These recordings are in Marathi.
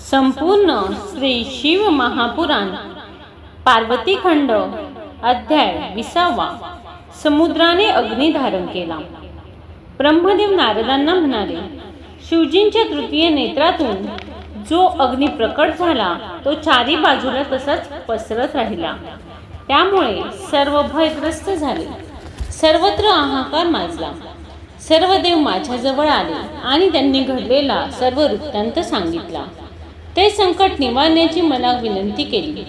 संपूर्ण श्री शिव महापुराण. पार्वती खंड अध्याय विसावा. समुद्राने अग्नी धारण केला. ब्रह्मदेव नारदांना म्हणाले शिवजींच्या तृतीय नेत्रातून जो अग्नी प्रकट झाला तो चारी बाजूला तसाच पसरत राहिला. त्यामुळे सर्व भयग्रस्त झाले. सर्वत्र हाहाकार माजला. सर्व देव माझ्याजवळ आले आणि त्यांनी घडलेला सर्व वृत्तांत सांगितला. ते संकट निवारण्याची मला विनंती केली.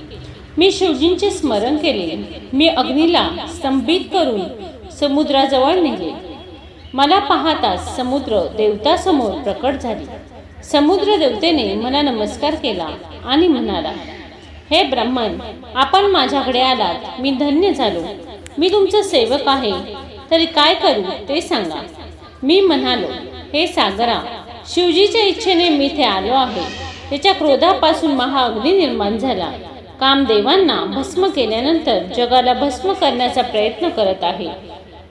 मी शिवजींचे स्मरण केले. मी अग्नीला स्तंभित करून समुद्राजवळ नेले. मला पाहताच समुद्र देवतासमोर प्रकट झाली. समुद्र देवतेने मला नमस्कार केला आणि म्हणाला हे ब्राह्मण आपण माझ्याकडे आलात. मी धन्य झालो. मी तुमचा सेवक आहे. तरी काय करू ते सांगा. मी म्हणालो हे सागरा शिवजीच्या इच्छेने मी इथे आलो आहे. त्याच्या क्रोधापासून महाअग्नी निर्माण झाला. कामदेवांना भस्म केल्यानंतर जगाला भस्म करण्याचा प्रयत्न करत आहे.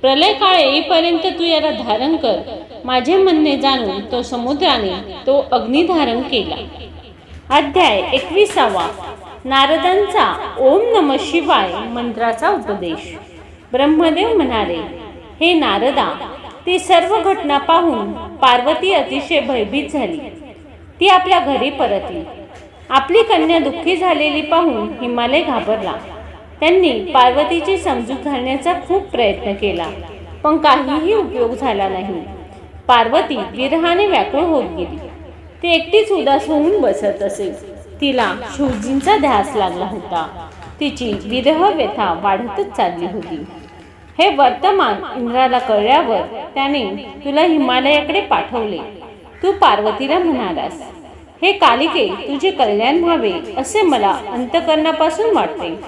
प्रलय काळ येईपर्यंत तू याला धारण कर. माझे म्हणणे जाणून तो समुद्राने तो अग्नी धारण केला. अध्याय एकविसावा. नारदांचा ओम नम शिवाय मंत्राचा उपदेश. ब्रह्मदेव म्हणाले हे नारदा ती सर्व घटना पाहून पार्वती अतिशय भयभीत झाली. ती आपल्या घरी परतली. आपली कन्या दुःखी झालेली पाहून हिमालय घाबरला. त्यांनी पार्वतीची समजूत घालण्याचा खूप प्रयत्न केला पण काहीही उपयोग झाला नाही. पार्वती विरहाने व्याकुळ होत गेली. ती एकटीच उदास होऊन बसत असे. तिला शिवजींचा ध्यास लागला होता. तिची विरह व्यथा वाढतच चालली होती. हे वर्तमान इंद्राला कळल्यावर त्याने तुला हिमालयाकडे पाठवले. तू पार्वतीला म्हणालास. हे कालिके तुझे कल्याण व्हावे असे मला अंतकरणापासून वाटते.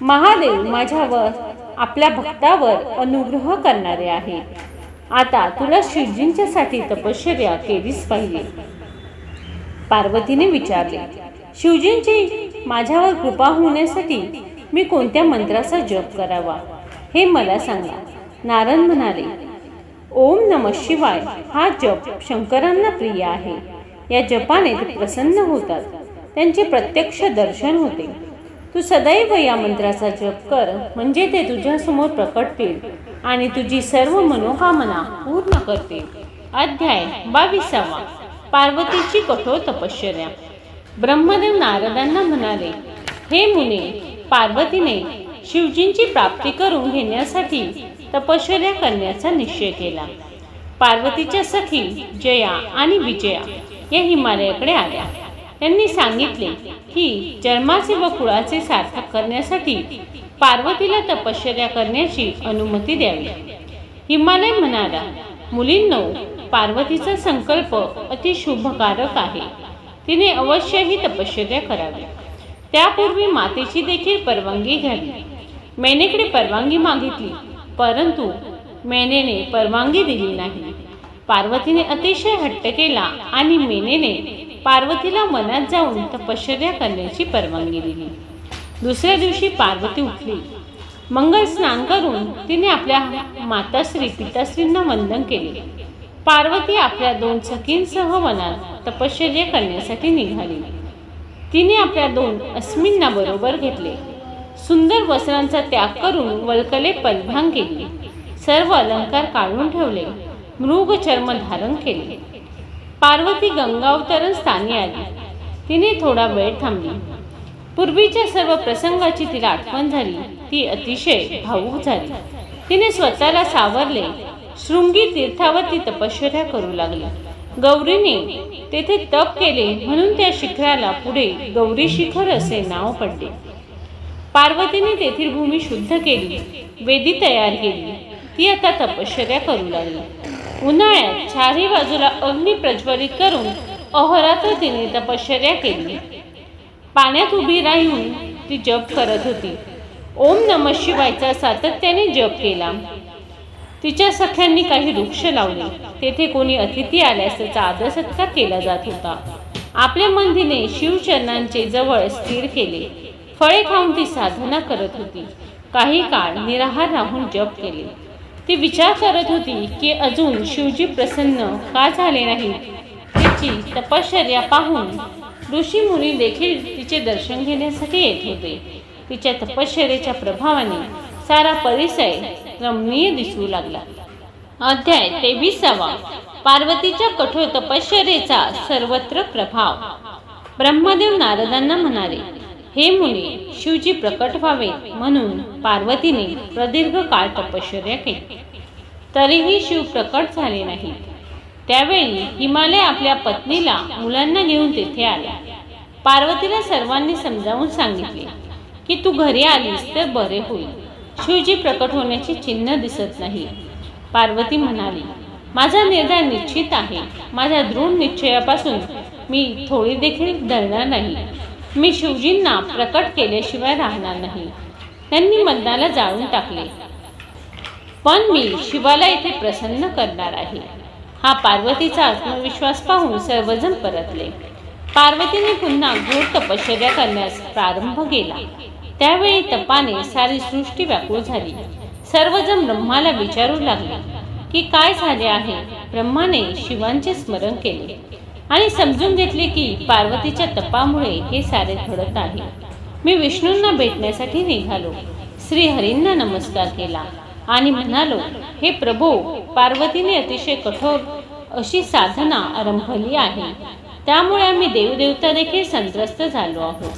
महादेव माझ्यावर आपल्या भक्तावर अनुग्रह करणारे आहे. आता तुला शिवजींच्यासाठी तपश्चर्या केलीच पाहिजे. पार्वतीने विचारले. शिवजींची माझ्यावर कृपा होण्यासाठी मी कोणत्या मंत्राचा जप करावा? हे मला सांगा. नारद म्हणाले. ओम नम शिवाय हा जप शंकरांना प्रिय आहे. या जपाने ते प्रसन्न होतात. त्यांचे प्रत्यक्ष दर्शन होते. तू सदैव या मंत्राचा जप कर म्हणजे ते तुझ्यासमोर प्रकटतील आणि तुझी सर्व मनोकामना पूर्ण करतील. अध्याय बावीसावा. पार्वतीची कठोर तपश्चर्या. ब्रह्मदेव नारदांना म्हणाले हे मुने पार्वतीने शिवजींची प्राप्ती करून घेण्यासाठी तपश्चर्या करण्याचा निश्चय केला. पार्वतीच्या सखी जया आणि विजया या हिमालयाकडे आल्या. त्यांनी सांगितले की जन्माचे व कुळाचे सार्थक करण्यासाठी पार्वतीला तपश्चर्या करण्याची अनुमती द्यावी. हिमालय म्हणाला मुलींनो पार्वतीचा संकल्प अति शुभकारक आहे. तिने अवश्यही तपश्चर्या करावी. त्यापूर्वी मातेची देखील परवानगी घ्यावी. मेनेकडे परवानगी मागितली. परंतु मेनेने परवानगी दिली नाही. पार्वतीने अतिशय हट्ट केला आणि मेनेने पार्वतीला मनात जाऊन तपश्चर्या करण्याची परवानगी दिली. दुसऱ्या दिवशी पार्वती उठली. मंगल स्नान करून तिने आपल्या माताश्री पिताश्रींना वंदन केले. पार्वती आपल्या दोन सखींसह वनात तपश्चर्या करण्यासाठी निघाली. तिने आपल्या दोन अस्मिंना बरोबर घेतले. सुंदर वस्त्रांचा त्याग करून वल्कले परिधान सर्व अलंकार काढून ठेवले. मृग चर्म धारण केले. पार्वती गंगावतरण स्थानी आली. तिने थोडा वेळ थांबली. पूर्वीच्या सर्व प्रसंगाची तिला आठवण झाली. ती अतिशय भावूक झाली. तिने स्वतःला सावरले. शृंगी तीर्थावरती तपश्चर्या करू लागली. गौरीने तेथे तप केले म्हणून त्या शिखराला पुढे गौरी शिखर असे नाव पडले. पार्वतीने तेथील भूमी शुद्ध केली. वेदी तयार केली. ती आता तपश्चर्या करू लागली. उन्हाळ्यात चारही बाजूला अग्नी प्रज्वलित करून अहोरात्र तिने तपश्चर्या केली. पाण्यात उभी राहून ती जप करत होती. ओम नम शिवायचा सातत्याने जप केला. तिच्या सख्यांनी काही वृक्ष लावले. तेथे कोणी अतिथी आल्यास त्याचा आदर सत्कार केला जात होता. आपल्या मंदीने शिवचरणांचे जवळ स्थिर केले. फळे खाऊन ती साधना करत होती. काही काळ निराहार राहून जप केले. ती विचार करत होती की अजून शिवजी प्रसन्न का झाले नाहीत? तिची तपश्चर्या पाहून ऋषी मुनी देखील तिचे दर्शन घेण्यासाठी येत होते. तिच्या तपश्चर्याच्या प्रभावाने सारा परिसर रमणीय दिसू लागला. अध्याय तेविसावा. पार्वतीच्या कठोर तपश्चर्याचा सर्वत्र प्रभाव. ब्रह्मदेव नारदांना म्हणाले हे मुनी शिवजी प्रकट व्हावे म्हणून पार्वतीने प्रदीर्घ काळ तपश्चर्या केली. तरीही शिव प्रकट झाले नाही त्यावेळी हिमालय आपल्या पत्नीला मुलांना घेऊन तेथे आला. पार्वतीला सर्वांनी समजावून सांगितले की तू घरी आलीस तर बरे होईल. शिवजी प्रकट होण्याचे चिन्ह दिसत नाही. पार्वती म्हणाली माझा निर्धार निश्चित आहे. माझ्या दृढ निश्चयापासून मी थोडी देखील डरणार नाही. मी शिवजींना प्रकट केल्याशिवाय राहणार नाही. त्यांनी मनाला जाळून टाकले. पण मी शिवाला इथे प्रसन्न करणार आहे. हा पार्वतीचा आत्मविश्वास पाहून सर्वजण परतले. पार्वतीने पुन्हा घोर तपश्चर्या करण्यास प्रारंभ केला. त्यावेळी तपाने सारी सृष्टी व्याकुळ झाली. सर्वजण ब्रह्माला विचारू लागले की काय झाले आहे? ब्रह्माने शिवांचे स्मरण केले. आणि समजून घेतले की पार्वतीच्या तपामुळे हे सारे घडत आहे. मी विष्णूंना भेटण्यासाठी निघालो. श्रीहरींना नमस्कार केला आणि म्हणालो हे प्रभू पार्वतीने अतिशय कठोर अशी साधना आरंभली आहे. त्यामुळे आम्ही देवदेवता देखील संत्रस्त झालो आहोत.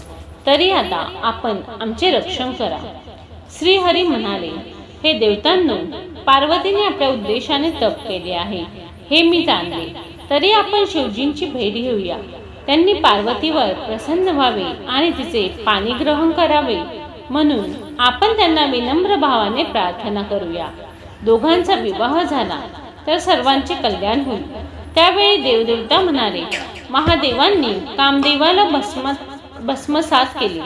तरी आता आपण आमचे रक्षण करा. श्रीहरी म्हणाले हे देवतांनो पार्वतीने आपल्या उद्देशाने तप केले आहे. हे मी जाणले. तरी आपण शिवजींची भेट घेऊया. त्यांनी पार्वतीवर प्रसन्न व्हावे आणि तिचे पाणी ग्रहण करावे. म्हणून आपण त्यांना विनम्र भावाने प्रार्थना करूया. दोघांचा विवाह झाला तर सर्वांचे कल्याण होईल. त्यावेळी देवदेवता म्हणाले महादेवांनी कामदेवाला भस्म भस्मसात केले.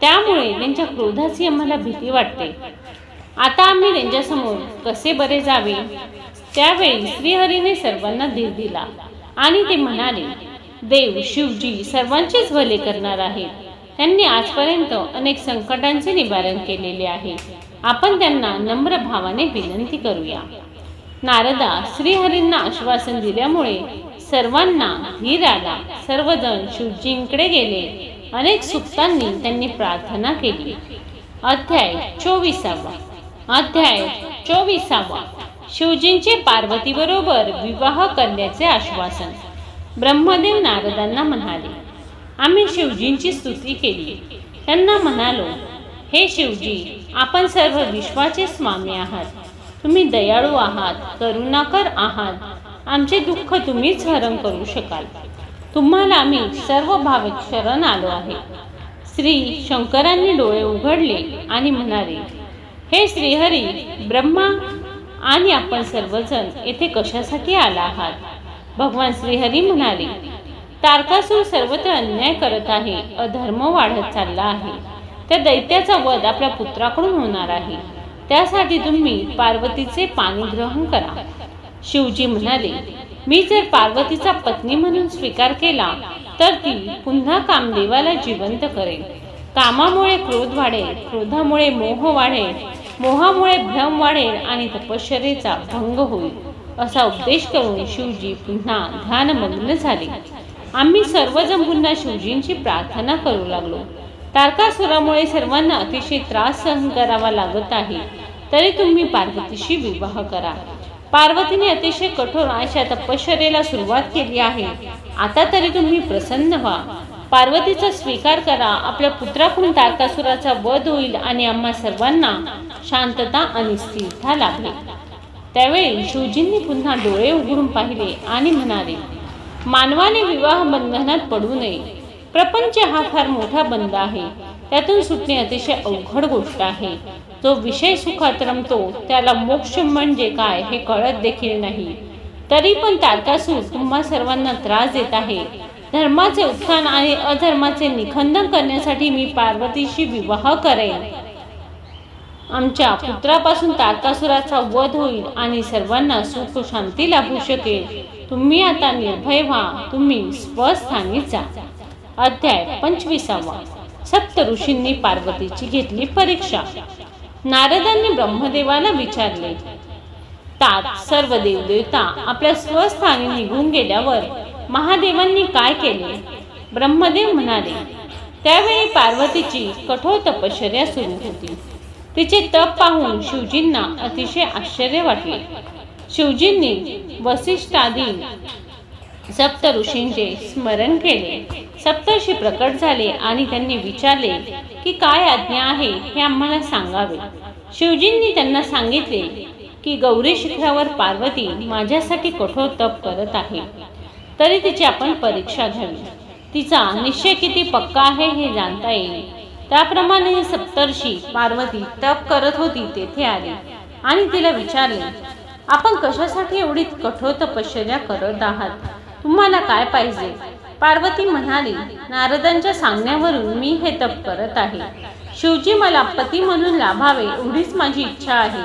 त्यामुळे त्यांच्या क्रोधाची आम्हाला भीती वाटते. आता आम्ही त्यांच्यासमोर कसे बरे जावे? त्यावेळी श्रीहरीने सर्वांना धीर दिला. आणि ते म्हणाले देव शिवजी सर्वांचेच भले करणार आहेत. त्यांनी आजपर्यंत अनेक संकटांचे निवारण केलेले आहे. आपण त्यांना नम्र भावाने विनंती करूया. नारदा श्रीहरींना आश्वासन दिल्यामुळे सर्वांना धीर आला. सर्वजण शिवजींकडे गेले. अनेक सुक्तांनी त्यांनी प्रार्थना केली. अध्याय चोवीसावा. अध्याय चोवीसावा. शिवजींचे पार्वती बरोबर विवाह करण्याचे आश्वासन. ब्रह्मदेव नारदांना म्हणाले आम्ही शिवजींची स्तुती केली. त्यांना म्हणालो हे शिवजी आपण सर्व विश्वाचे स्वामी आहात. तुम्ही दयाळू आहात करुणाकर आहात. आमचे दुःख तुम्हीच हरण करू शकाल. तुम्हाला आम्ही सर्व भाविक शरण आलो आहे. श्री शंकरांनी डोळे उघडले आणि म्हणाले हे श्रीहरी ब्रह्मा आणि आपण सर्वजण येथे कशासाठी आला आहात? भगवान श्रीहरी म्हणाले तारकासूर सर्वत्र अन्याय करत आहे अधर्म वाढत चालला आहे. त्या दैत्याचा वध आपल्या पुत्राकडून होणार आहे. त्यासाठी तुम्ही पार्वतीचे पाणी ग्रहण करा. शिवजी म्हणाले मी जर पार्वतीचा पत्नी म्हणून स्वीकार केला तर ती पुन्हा कामदेवाला जिवंत करेल. कामामुळे क्रोध वाढेल क्रोधामुळे मोह वाढेल मोहामुळे भ्रम वाढेल आणि तपश्चरेचा भंग होईल. असा उपदेश करून शिवजी पुन्हा ध्यानमग्न झाले. आम्ही सर्वजण पुन्हा शिवजींची प्रार्थना करू लागलो. तारकासुरामुळे सर्वांना अतिशय त्रास सहन करावा लागत आहे. तरी तुम्ही पार्वतीशी विवाह करा. पार्वतीने अतिशय कठोर अशा तपश्चरेला सुरुवात केली आहे. आता तरी तुम्ही प्रसन्न व्हा. पार्वतीचा स्वीकार करा. आपल्या पुत्राकडून तारकासुराचा वध होईल आणि आम्हा सर्वांना शांतता आणि स्थिरता लाभली. त्यावेळी शिवजींनी पुन्हा डोळे उघडून पाहिले आणि म्हणाले मानवाने विवाह बंधनात पडू नये. प्रपंच हा फार मोठा बंद आहे. त्यातून सुटणे अतिशय अवघड गोष्ट आहे. जो विषय सुखात रमतो त्याला मोक्ष म्हणजे काय हे कळत देखील नाही. तरी पण तारकासूर तुम्हा सर्वांना त्रास देत आहे. धर्माचे उत्थान आणि अधर्माचे निखंदन करण्यासाठी मी पार्वतीशी विवाह करेन. आमच्या पुत्रापासून तारकासुराचा वध होईल आणि सर्वांना सुख शांती लाभू शकेल. तुम्ही आता निर्भय व्हा. तुम्ही स्वस्थानी जा. अध्याय पंचवीसावा. सप्त ऋषींनी पार्वतीची घेतली परीक्षा. नारदांनी ब्रह्मदेवाला विचारले तात सर्व देवदेवता आपल्या स्वस्थानी निघून गेल्यावर महादेवांनी काय केले? ब्रह्मदेव म्हणाले त्यावेळी पार्वतीची कठोर तपश्चर्या सुरू होती. तिचे तप पाहून शिवजींना अतिशय आश्चर्य वाटले. शिवजींनी वसिष्ठादी सप्त ऋषींचे स्मरण केले. सप्तर्षी प्रकट झाले आणि त्यांनी विचारले की काय आज्ञा आहे हे आम्हाला सांगावे. शिवजींनी त्यांना सांगितले की गौरी शिखरावर पार्वती माझ्यासाठी कठोर तप करत आहे. तरी तिची आपण परीक्षा घ्यावी. तिचा निश्चय किती पक्का आहे हे जाणता येईल. त्याप्रमाणे सप्तर्षी पार्वती तप करत होती तेथे आली. आणि तिला विचारले आपण कशासाठी एवढी कठोर तपश्चर्या करत आहात? तुम्हाला काय पाहिजे? पार्वती म्हणाली नारदांच्या सांगण्यावरून मी हे तप करत आहे. शिवजी मला पती म्हणून लाभावे एवढीच माझी इच्छा आहे.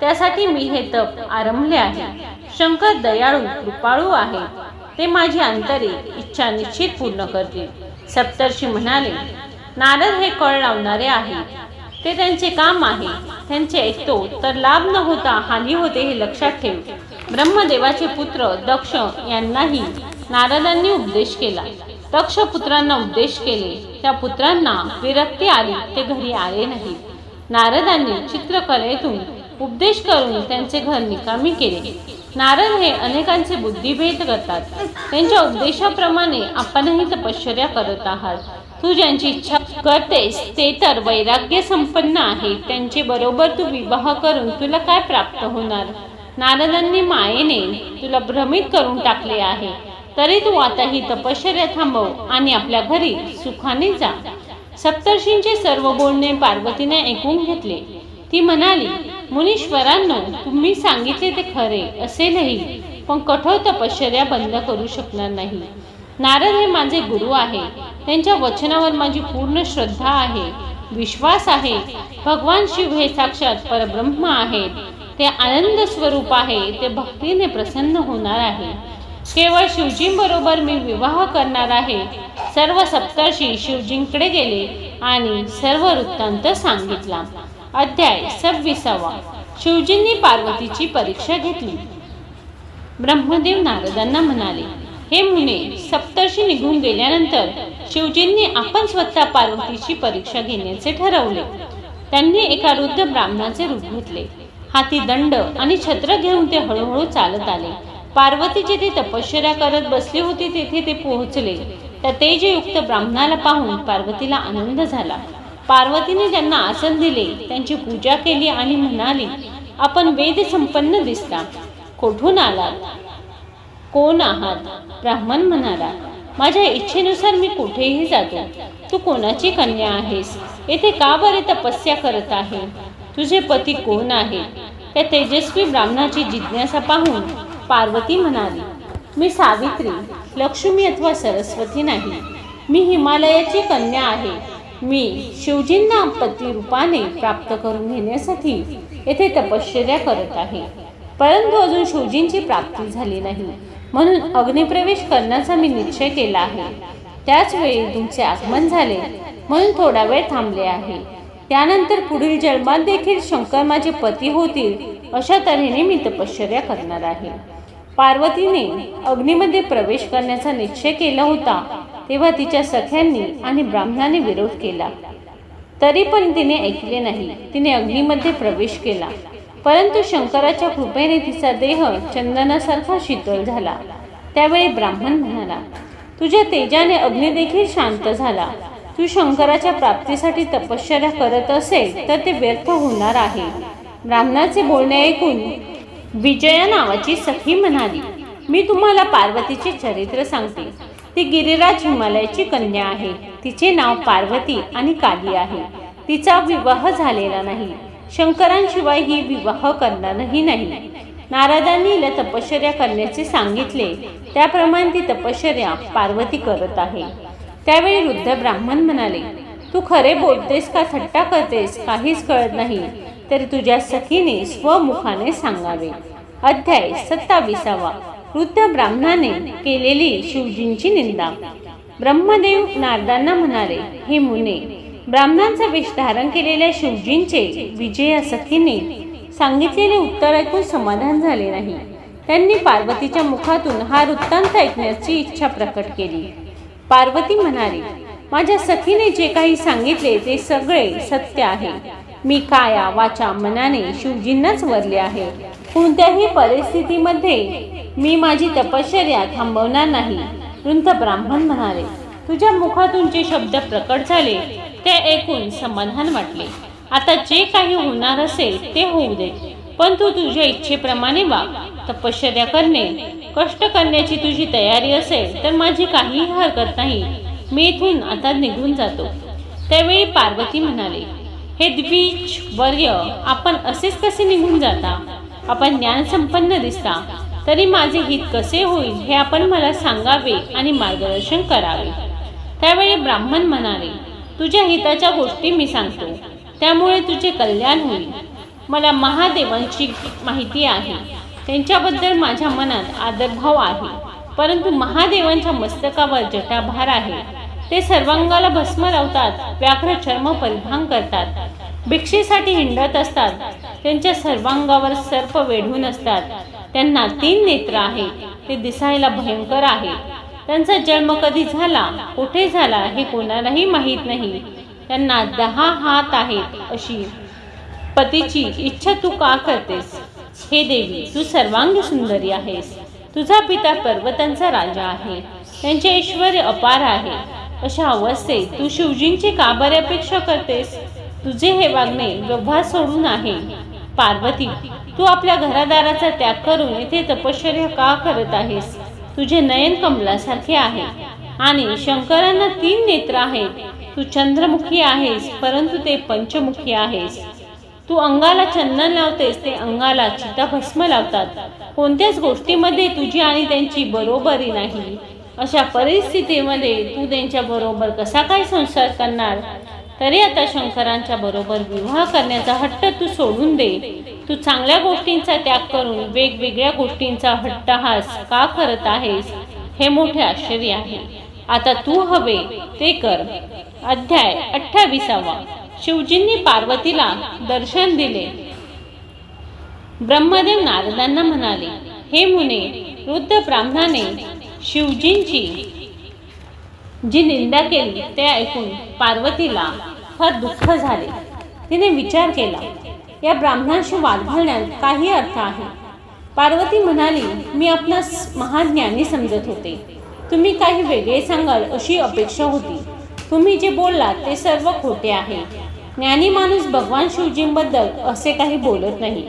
त्यासाठी मी हे तप आरंभले आहे. शंकर दयाळू कृपाळू आहे. ते माझी आंतरिक इच्छा निश्चित पूर्ण करतील. सप्तर्षी म्हणाले नारद हे कळ लावणारे आहे. ते त्यांचे काम आहे. त्यांचे ऐकतो तर लाभ न होता हानी होते हे लक्षात ठेव. ब्रह्मदेवाचे पुत्र दक्ष यांनाही नारदांनी उपदेश केला. दक्ष पुत्रांना उपदेश केले. त्या पुत्रांना विरक्ती आली. ते घरी आले नाही. नारदांनी चित्रकलेतून उपदेश करून त्यांचे घर निकामी केले. नारद हे अनेकांचे बुद्धिभेद करतात. त्यांच्या उपदेशाप्रमाणे आपणही तपश्चर्या करत आहात. तू ज्यांची इच्छा करतेस ते तर वैराग्य संपन्न आहे त्यांचे बरोबर तू विवाह करून तुला काय प्राप्त होणार? नारदांनी मायेने तुला भ्रमित करून टाकले आहे. तरी तू आता ही तपश्चर्या थांबव आणि आपल्या घरी सुखाने जा. सप्तर्षींचे सर्व बोलणे पार्वतीने ऐकून घेतले. ती म्हणाली मुनीश्वरांनो तुम्ही सांगितले ते खरे असेलही पण कठोर तपश्चर्या बंद करू शकणार नाही. नारद हे माझे गुरु आहे त्यांच्या वचनावर माझी पूर्ण श्रद्धा आहे. विश्वास आहे. भगवान शिव हे साक्षात परब्रह्म आहेत. ते आनंद स्वरूप आहे. ते भक्तीने प्रसन्न होणार आहे. केवळ शिवजींबरोबर मी विवाह करणार आहे. सर्व सप्तर्षी शिवजींकडे गेले आणि सर्व वृत्तांत सांगितला. अध्याय सव्वीसावा. शिवजींनी पार्वतीची परीक्षा घेतली. ब्रह्मदेव नारदांना म्हणाले हे मुने सप्तर्षी निघून गेल्यानंतर शिवजींनी आपण स्वतः पार्वतीची परीक्षा घेण्याचे ठरवले. त्यांनी एका वृद्ध ब्राह्मणाचे रूप घेतले. हाती दंड आणि छत्र घेऊन ते हळूहळू चालत आले. पार्वती जिथे तपश्चर्या करत बसली होती तेथे ते पोहोचले. त्या तेजयुक्त ब्राह्मणाला पाहून पार्वतीला आनंद झाला. पार्वतीने त्यांना आसन दिले त्यांची पूजा केली आणि म्हणाली आपण वेद संपन्न दिसता. कोठून आलात? कोण आहात? ब्राह्मण म्हणाला माझ्या इच्छेनुसार मी कुठेही जातो. तू कोणाची कन्या आहेस? येथे का बरे तपस्या करत आहे? तुझे पती कोण आहे? त्या तेजस्वी ब्राह्मणाची जिज्ञासा पाहून पार्वती म्हणाली मी सावित्री लक्ष्मी अथवा सरस्वती नाही. मी हिमालयाची कन्या आहे. मी शिवजींना पती रूपाने प्राप्त करून घेण्यासाठी येथे तपश्चर्या करत आहे. परंतु अजून शिवजींची प्राप्ती झाली नाही. म्हणून अग्निप्रवेश करण्याचा मी निश्चय केला आहे. त्याच वेळी तुमचे आगमन झाले म्हणून थोडा वेळ थांबले आहे. त्यानंतर पुढील जन्मात देखील शंकर माझे पती होतील अशा तऱ्हेने मी तपश्चर्या करणार आहे. पार्वतीने अग्नीमध्ये प्रवेश करण्याचा निश्चय केला होता तेव्हा तिच्या सख्यांनी आणि ब्राह्मणाने विरोध केला. तरी पण तिने ऐकले नाही. तिने अग्नीमध्ये प्रवेश केला. परंतु शंकराच्या कृपेने तिचा देह चंदनासारखा शीतल झाला. त्यावेळी ब्राह्मण म्हणाला तुझ्या तेजाने अग्नी देखील शांत झाला. तू शंकराच्या प्राप्तीसाठी तपश्चर्या करत असेल तर ते व्यर्थ होणार आहे. ब्राह्मणाचे बोलणे ऐकून विजया नावाची सखी म्हणाली मी तुम्हाला पार्वतीचे चरित्र सांगते. ती गिरिराज हिमालयाची कन्या आहे. तिचे नाव पार्वती आणि काली आहे. तिचा विवाह झालेला नाही. शंकरांशिवाय ही विवाह करणारही नाही. नारदांनी हिला तपश्चर्या करण्याचे सांगितले. त्याप्रमाणे ती तपश्चर्या पार्वती करत आहे. त्यावेळी वृद्ध ब्राह्मण म्हणाले तू खरे बोलतेस का थट्टा करतेस? काहीच कळत नाही. तरी तुझ्या सखीने स्वमुखाने सांगावे. अध्याय सत्ताविसावा. वृद्ध ब्राह्मणाने केलेली शिवजींची निंदा. ब्रह्मदेव नारदांना म्हणाले हे मुने ब्राह्मणांचा वेश धारण केलेल्या शिवजींचे विजया सखीने सांगितलेले उत्तर ऐकून समाधान झाले नाही. त्यांनी पार्वतीच्या मुखातून हा वृत्तांत ऐकण्याची इच्छा प्रकट केली. पार्वती म्हणाली माझ्या सखीने जे काही सांगितले ते सगळे सत्य आहे. मी काया वाचा मनाने शिवजींनाच वरले आहे. कोणत्याही परिस्थितीमध्ये मी माझी तपश्चर्या थांबवणार नाही. वृंत ब्राह्मण म्हणाले तुझ्या मुखातून जे शब्द प्रकट झाले ते ऐकून समाधान वाटले. आता जे काही होणार असेल ते होऊ दे. पण तू तुझ्या इच्छेप्रमाणे वाग. तपश्चर्या करणे कष्ट करण्याची तुझी तयारी असेल तर माझी काहीही हरकत नाही. मी इथून आता निघून जातो. त्यावेळी पार्वती म्हणाले हे द्विज वर्य आपण असेच कसे निघून जाता? आपण ज्ञानसंपन्न दिसता. तरी माझे हित कसे होईल हे आपण मला सांगावे आणि मार्गदर्शन करावे. त्यावेळी ब्राह्मण म्हणाले तुझ्या हिताच्या गोष्टी मी सांगतो. त्यामुळे तुझे कल्याण होईल. मला महादेवांची माहिती आहे. त्यांच्याबद्दल माझ्या मनात आदरभाव आहे. परंतु महादेवांच्या मस्तकावर जटाभार आहे. ते सर्वांगाला भस्म लावतात व्याघ्र चर्म परिभांग करतात. भिक्षेसाठी हिंडत असतात. त्यांच्या सर्वांगावर सर्प वेढून असतात. त्यांना तीन नेत्र आहे. ते दिसायला भयंकर आहे. त्यांचा जन्म कधी झाला कुठे झाला हे कोणालाही माहीत नाही. त्यांना दहा हात आहेत अशी पतीची इच्छा तू का करतेस? हे देवी तू सर्वांगी सुंदरी आहेस. तुझा पिता पर्वतांचा राजा आहे. त्यांचे ऐश्वर अपार आहे. अशा अवस्थेत तू शिवजींची का बरे अपेक्षा करतेस? तुझे हे वागणे व्यवहार सोडून आहे. पार्वती तू आपल्या घरादाराचा त्याग करून इथे तपश्चर्या का करत आहेस? तुझे नयन कमलासारखे आहे. आणि शंकरांना तीन नेत्र आहेत. तू चंद्रमुखी आहेस परंतु ते पंचमुखी आहेस. तू अंगाला चंदन लावतेस ते अंगाला चिताभस्म लावतात. कोणत्याच गोष्टीमध्ये तुझी आणि त्यांची बरोबरी नाही. अशा परिस्थितीमध्ये तू त्यांच्या बरोबर कसा काय संसार करणार? तरी आता शंकरांच्या बरोबर विवाह करण्याचा हट्ट तू सोडून दे. तू चांगल्या गोष्टींचा त्याग करून वेगवेगळ्या गोष्टींचा हट्टहास का करत आहेस? हे मोठे आश्चर्य आहे. आता तू हवे ते कर. अध्याय अठ्ठावीसावा. शिवजींनी पार्वतीला दर्शन दिले. ब्रह्मदेव नारदांना म्हणाले हे मुने वृद्ध ब्राह्मणाने शिवजींची जी निंदा केली ते ऐकून पार्वतीला फार दुःख झाले. तिने विचार केला या ब्राह्मणाशी वाद घालण्यात काही अर्थ आहे. पार्वती म्हणाली मी आपणास महाज्ञानी समजत होते. तुम्ही काही वेगळे सांगाल अशी अपेक्षा होती. तुम्ही जे बोललात ते सर्व खोटे आहे. ज्ञानी माणूस भगवान शिवजींबद्दल असे काही बोलत नाही.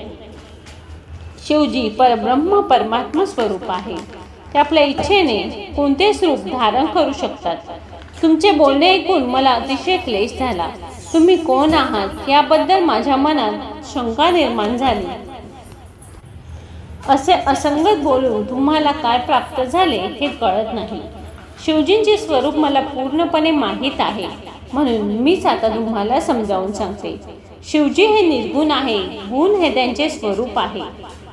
शिवजी परब्रह्म परमात्मा स्वरूप आहे. ते आपल्या इच्छेने कोणतेच रूप धारण करू शकतात. तुमचे बोलणे ऐकून मला अतिशय क्लेश झाला. तुम्ही कोण आहात याबद्दल माझ्या मनात शंका निर्माण झाली. असे असंगत बोलून तुम्हाला काय प्राप्त झाले हे कळत नाही. शिवजींचे स्वरूप मला पूर्णपणे माहीत आहे. म्हणून मीच आता तुम्हाला समजावून सांगते. शिवजी हे निर्गुण आहे गुण हे त्यांचे स्वरूप आहे.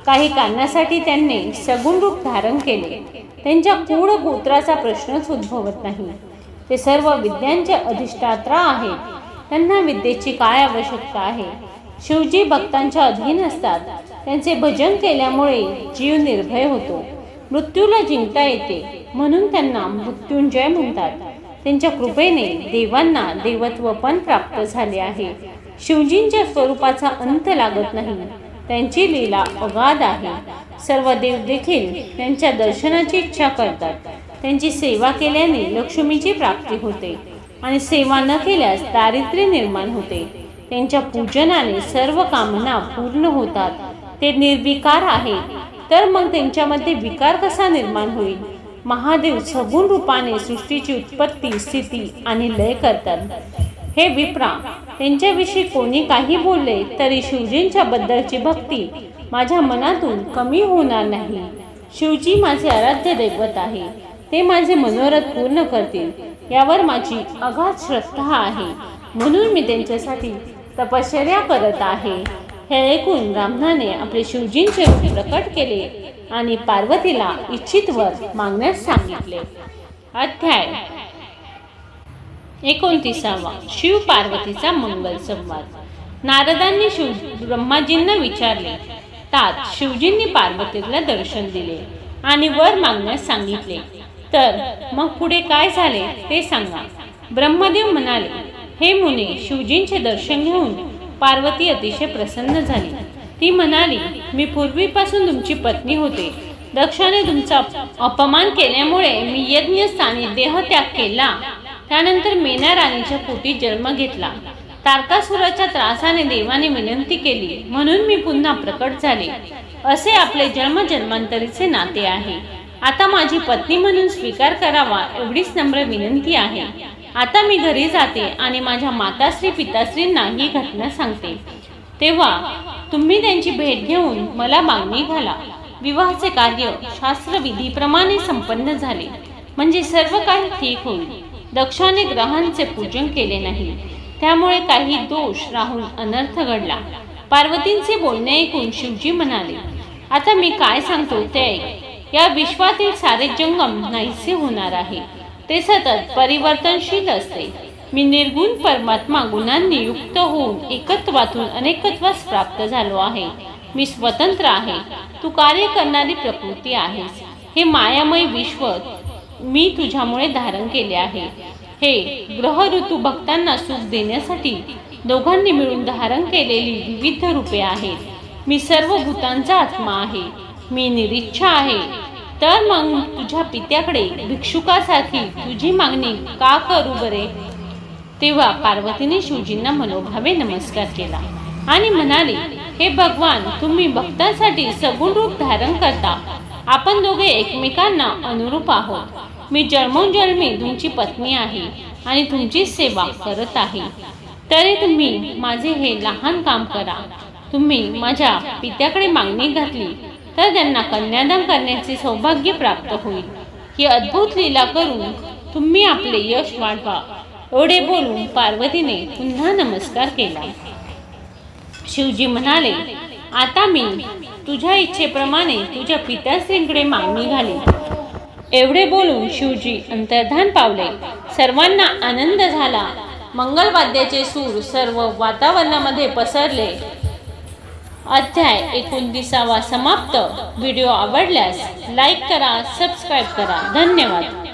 काही कारणासाठी त्यांनी सगुण रूप धारण केले. त्यांच्या पूर्ण गोत्राचा प्रश्नच उद्भवत नाही. ते सर्व विद्यांचे अधिष्ठात्रा आहेत. त्यांना विद्येची काय आवश्यकता आहे? शिवजी भक्तांच्या अधीन असतात. त्यांचे भजन केल्यामुळे जीव निर्भय होतो. मृत्यूला जिंकता येते म्हणून त्यांना मृत्युंजय म्हणतात. त्यांच्या कृपेने देवांना देवत्व पण प्राप्त झाले आहे. शिवजींच्या स्वरूपाचा अंत लागत नाही. त्यांची लीला अगाध आहे. सर्व देव देखील त्यांच्या दर्शनाची इच्छा करतात. त्यांची सेवा केल्याने लक्ष्मीची प्राप्ती होते. आणि सेवा न केल्यास दारिद्र्य निर्माण होते. त्यांच्या पूजनाने सर्व कामना पूर्ण होतात. ते निर्विकार आहे. तर मग त्यांच्यामध्ये विकार कसा निर्माण होईल? महादेव सगुण रूपाने सृष्टीची उत्पत्ती स्थिती आणि लय करतात. हे विप्रा त्यांच्याविषयी कोणी काही बोलले तरी शिवजींच्या बद्दलची भक्ती माझ्या मनातून कमी होणार नाही. शिवजी माझे आराध्य दैवत आहे. ते माझे मनोरथ पूर्ण करतील. यावर माझी अगाध श्रद्धा आहे. म्हणून मी त्यांच्यासाठी तपश्चर्या करत आहे. हे ऐकून ब्राह्मणाने आपले शिवजींचे रूप प्रकट केले आणि पार्वतीला इच्छित वर मागण्यास सांगितले. अध्याय एकोणतीसावा. शिव पार्वतीचा मंगल संवाद. नारदांनी शिव ब्रह्माजींना विचारले. तात शिवजींनी पार्वतीला दर्शन दिले आणि वर मागण्यास सांगितले. तर मग पुढे काय झाले ते सांगा. ब्रह्मदेव म्हणाले हे मुने शिवजींचे दर्शन घेऊन पार्वती अतिशय प्रसन्न झाली. ती म्हणाली मी पूर्वीपासून तुमची पत्नी होते. दक्षाने तुमचा अपमान केल्यामुळे मी यज्ञस्थानी देहत्याग केला. त्यानंतर मेना राणीच्या पोटी जन्म घेतला. तारकासुराच्या त्रासाने देवाने विनंती केली म्हणून मी पुन्हा प्रकट झाले. असे आपले जन्मजन्मांतरीचे नाते आहे. आता माझी पत्नी म्हणून स्वीकार करावा एवढीच नम्र विनंती आहे. आता मी घरी जाते आणि माझ्या माताश्री पिताश्रींना ही घटना सांगते. तेव्हा तुम्ही त्यांची भेट घेऊन मला मागणी घाला. विवाहाचे कार्य शास्त्रविधीप्रमाणे संपन्न झाले. म्हणजे सर्व काही ठीक होईल. दक्षाने ग्रहांचे पूजन केले नाही. त्यामुळे काही दोष राहून अनर्थ घडला. पार्वतींचे बोलणे ऐकून शिवजी म्हणाले आता मी काय सांगतो ते ऐक. या विश्वातील सारे जंगम नाहीसे होणार आहे. ते सतत परिवर्तनशील असते. मी निर्गुण परमात्मा गुणांनी युक्त होऊन एकत्वातून अनेकत्वास प्राप्त झालो आहे. मी स्वतंत्र आहे. तू कार्य करणारी प्रकृती आहेस. हे मायामय विश्व मी तुझ्यामुळे धारण केले आहे. हे ग्रह ऋतू भक्तांना सुख देण्यासाठी दोघांनी मिळून धारण केलेली विविध रूपे आहेत. मी सर्व भूतांचा आत्मा आहे. मी निरीच्छा आहे. तर मग तुझ्या पित्याकडे भिक्षुकासाठी तुझी मागणी का करू बरे? तेव्हा पार्वतीने शिवजींना मनोभावे नमस्कार केला आणि म्हणाले हे भगवान तुम्ही भक्तांसाठी सगुण रूप धारण करता. आपण दोघे एकमेकांना अनुरूप आहोत. मी जन्मोजन्मी तुमची पत्नी आहे आणि तुमची सेवा करत आहे. तरी तुम्ही माझे हे लहान काम करा. तुम्ही माझ्या पित्याकडे मागणी घातली तर त्यांना कन्यादान करण्याचे सौभाग्य प्राप्त होईल. ही अद्भुत लीला करून तुम्ही आपले यश वाढवा. एवढे बोलून पार्वतीने पुन्हा नमस्कार केला. शिवजी म्हणाले आता मी तुझ्या इच्छेप्रमाणे तुझ्या पिताश्रींकडे मागणी घाली एवढे बोलून शिवजी अंतर्धान पावले. सर्वांना आनंद झाला. मंगलवाद्याचे सूर सर्व वातावरणामध्ये पसरले. अध्याय एकोणतीसावा समाप्त. व्हिडिओ आवडल्यास लाईक करा सबस्क्राईब करा. धन्यवाद.